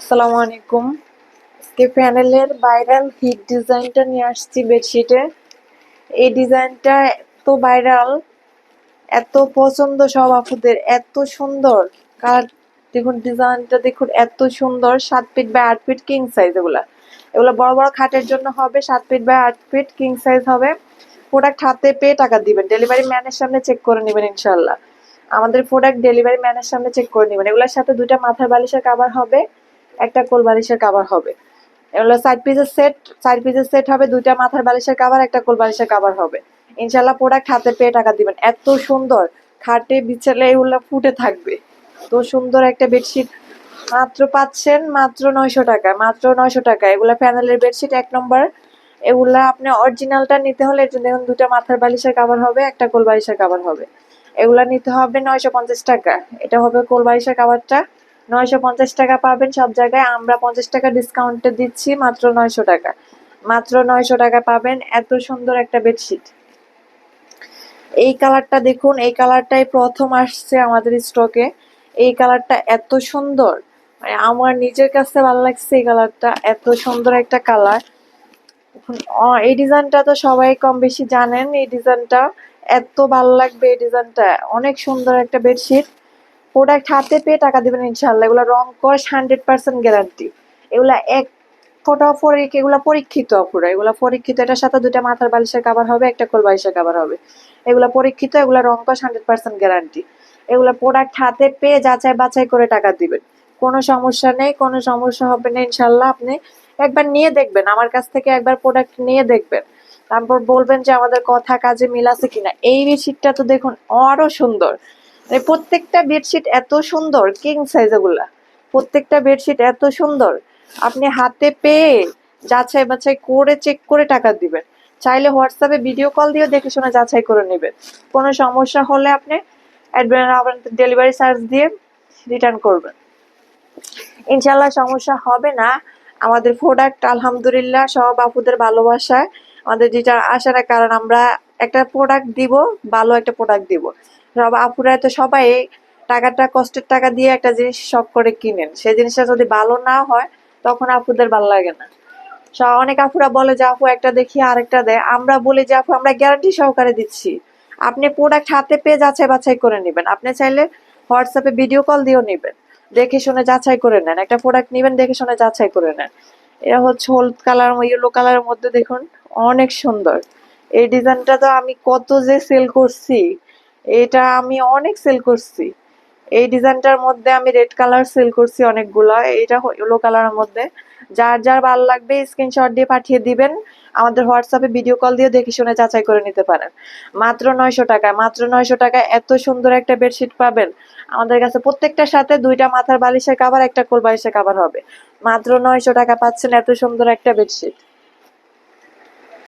আসসালামু আলাইকুম। আজকে প্যানেলের ভাইরাল হিট ডিজাইনটা নিয়ে আসছি বেডশিটে এই ডিজাইনটা এত ভাইরাল এত পছন্দ সব আপুদের, এত সুন্দর। কার দেখুন ডিজাইনটা দেখুন, এত সুন্দর। সাত ফিট বাই আট ফিট কিং সাইজ এগুলা। এগুলো বড় বড় খাটের জন্য হবে, সাত ফিট বাই আট ফিট কিং সাইজ হবে। প্রোডাক্ট হাতে পেয়ে টাকা দিবেন। ডেলিভারি ম্যানের সামনে চেক করে নেবেন ইনশাল্লাহ আমাদের প্রোডাক্ট ডেলিভারি ম্যানের সামনে চেক করে নেবেন। এগুলোর সাথে দুইটা মাথার বালিশের কাভার হবে। একটা কোল বালিশের কাভার হবে। এগুলো সাইড পিসের সেট সাইড পিসের সেট হবে, দুইটা মাথার বালিশের কাভার একটা কোল বালিশের কাভার হবে। ইনশাল্লাহ প্রোডাক্ট হাতে পেয়ে টাকা দিবেন। এত সুন্দর, খাটে, বিছালে এগুলো ফুটে থাকবে। তো সুন্দর একটা বেডশিট মাত্র পাচ্ছেন, মাত্র নয়শো টাকা, মাত্র নয়শো টাকা। এগুলা প্যানেলের বেডশিট এক নম্বর এগুলা আপনি অরিজিনালটা নিতে হলে দেখুন দুটা মাথার বালিশের কাভার হবে, একটা কোল বালিশের কাভার হবে। এগুলা নিতে হবে নয়শো পঞ্চাশ টাকা। এটা হবে কোল বালিশের কাভারটা নয়শো পঞ্চাশ টাকা পাবেন সব জায়গায়। আমরা পঞ্চাশ টাকা ডিসকাউন্টে দিচ্ছি মাত্র নয়শো টাকা। মাত্র নয়শো টাকা পাবেন এত সুন্দর একটা বেডশিট এই কালারটা দেখুন, এই কালারটাই প্রথম আসছে আমাদের স্টকে এই কালারটা এত সুন্দর। মানে আমার নিজের কাছে ভালো লাগছে এই কালারটা এত সুন্দর একটা কালার এই ডিজাইনটা তো সবাই কম বেশি জানেন, এই ডিজাইনটা এত ভালো লাগবে এই ডিজাইনটা অনেক সুন্দর একটা বেডশিট প্রোডাক্ট হাতে পেয়ে টাকা দিবেন ইনশাল্লাহ এগুলো রং কস হান্ড্রেড পার্সেন্ট গ্যারান্টি এগুলা এক ফোটা পরীক্ষা এগুলো পরীক্ষিত অপুরা এগুলো পরীক্ষিত এটার সাথে দুটা মাথার বালিশের কাবার হবে, একটা কোল বালিশের কাবার হবে। এগুলো পরীক্ষিত, এগুলো রং কস হান্ড্রেড পার্সেন্ট গ্যারান্টি এগুলো প্রোডাক্ট হাতে পেয়ে যাচাই বাছাই করে টাকা দিবেন। কোনো সমস্যা নেই, কোনো সমস্যা হবে না ইনশাল্লাহ আপনি একবার নিয়ে দেখবেন। আমার কাছ থেকে একবার প্রোডাক্ট নিয়ে দেখবেন। তারপর বলবেন যে আমাদের কথা কাজে মিল আছে কিনা। এই বেডশিটটা তো দেখুন আরও সুন্দর। মানে প্রত্যেকটা বেডশিট এত সুন্দর কিং সাইজ এগুলা। প্রত্যেকটা বেডশিট এত সুন্দর। আপনি হাতে পেয়ে যাচাই বাছাই করে চেক করে টাকা দিবেন। চাইলে হোয়াটসঅ্যাপে ভিডিও কল দিয়ে দেখে শুনে যাচাই করে নেবেন। কোনো সমস্যা হলে আপনি ডেলিভারি চার্জ দিয়ে রিটার্ন করবেন। ইনশাল্লাহ সমস্যা হবে না। আমাদের প্রোডাক্ট আলহামদুলিল্লাহ, সব আপুদের ভালোবাসায়। আমাদের যেটা আসার কারণ আমরা একটা প্রোডাক্ট দিব, ভালো একটা প্রোডাক্ট দিব। সব আপুরা তো সবাই টাকাটা, কষ্টের টাকা দিয়ে একটা জিনিস শখ করে কিনেন। সেই জিনিসটা যদি ভালো না হয়, তখন আপুদের ভালো লাগে না। সব অনেক আপুরা বলে যে, আপু, একটা দেখি, আরেকটা দেয়। আমরা বলি যে, আপু, আমরা গ্যারান্টি সহকারে দিচ্ছি। আপনি প্রোডাক্ট হাতে পেয়ে যাচাই বাছাই করে নেবেন। আপনি চাইলে হোয়াটসঅ্যাপে ভিডিও কল দিয়েও নেবেন। দেখে শুনে যাচাই করে নেন। একটা প্রোডাক্ট নেবেন, দেখে শুনে যাচাই করে নেন। এটা হচ্ছে হলুদ কালার ইয়েলো কালারের মধ্যে দেখুন, অনেক সুন্দর। এই ডিজাইনটা তো আমি কত যে সেল করছি, এটা আমি অনেক সেল করছি। এই ডিজাইনটার মধ্যে আমি রেড কালার সেল করছি অনেকগুলা, এটা ইয়েলো কালারের মধ্যে। যার যার ভালো লাগবে স্ক্রিনশট দিয়ে পাঠিয়ে দিবেন, আমাদের হোয়াটসঅ্যাপে ভিডিও কল দিয়ে দেখে শুনে যাচাই করে নিতে পারেন। মাত্র নয়শো টাকা মাত্র নয়শো টাকা এত সুন্দর একটা বেডশিট পাবেন। আমাদের কাছে প্রত্যেকটার সাথে দুইটা মাথার বালিশের কাবার একটা কোল বালিশের কাবার হবে। মাত্র নয়শো টাকা পাচ্ছেন এত সুন্দর একটা বেডশিট